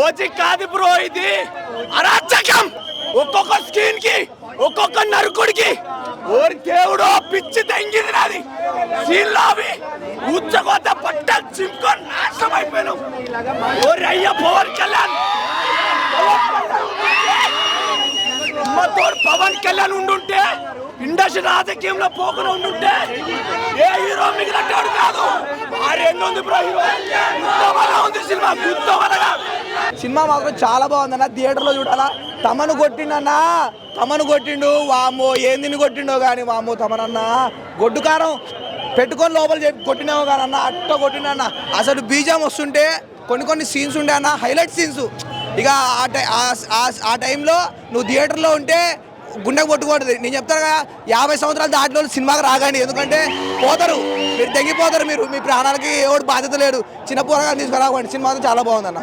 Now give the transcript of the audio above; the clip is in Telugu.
ఓజీ కాదు బ్రో ఇది. అరాచకం. ఒక్కొక్క స్క్రీన్కి ఒక్కొక్క నరుకుడికి. ఓరి దేవుడు పిచ్చి తెంగింది నాది. సీన్లో అవి ఉచ్చకోత పట్ట చింపుకొని నాశనం అయిపోయాను ఓరి అయ్య పవన్ కళ్యాణ్. అమ్మతోడు పవన్ కళ్యాణ్ ఉండుంటే ఇండస్ట్రీ రాజకీయంలో పోకుండా ఉండుంటే ఏ హీరో మిగిలినట్టు కాదు. ఆ రెండు ఉంది బ్రో హీరో ఉంది సినిమా గుత్తమలగా సినిమా మాత్రం చాలా బాగుందన్న. థియేటర్లో చూడాలా తమను కొట్టిండన్నా. తమను కొట్టిండు వామో ఏందిని కొట్టిండో కానీ వామో తమనన్నా. గొడ్డు కారం పెట్టుకొని లోపల చెప్పి కొట్టినావు కానీ అన్న అట్ట కొట్టిండన్న. అసలు బీజం వస్తుంటే కొన్ని కొన్ని సీన్స్ ఉండే అన్న హైలైట్ సీన్స్ ఇక ఆ టై- ఆ- టైంలో నువ్వు థియేటర్లో ఉంటే గుండెకు కొట్టుకోవద్దు నేను చెప్తాను కదా యాభై సంవత్సరాలు దాంట్లో సినిమాకి రాకండి. ఎందుకంటే పోతారు. మీరు తెగిపోతారు మీరు. మీ ప్రాణాలకి ఎవడు బాధ్యత లేడు చిన్న పూరగా తీసుకురాకండి. సినిమా చాలా బాగుందన్న.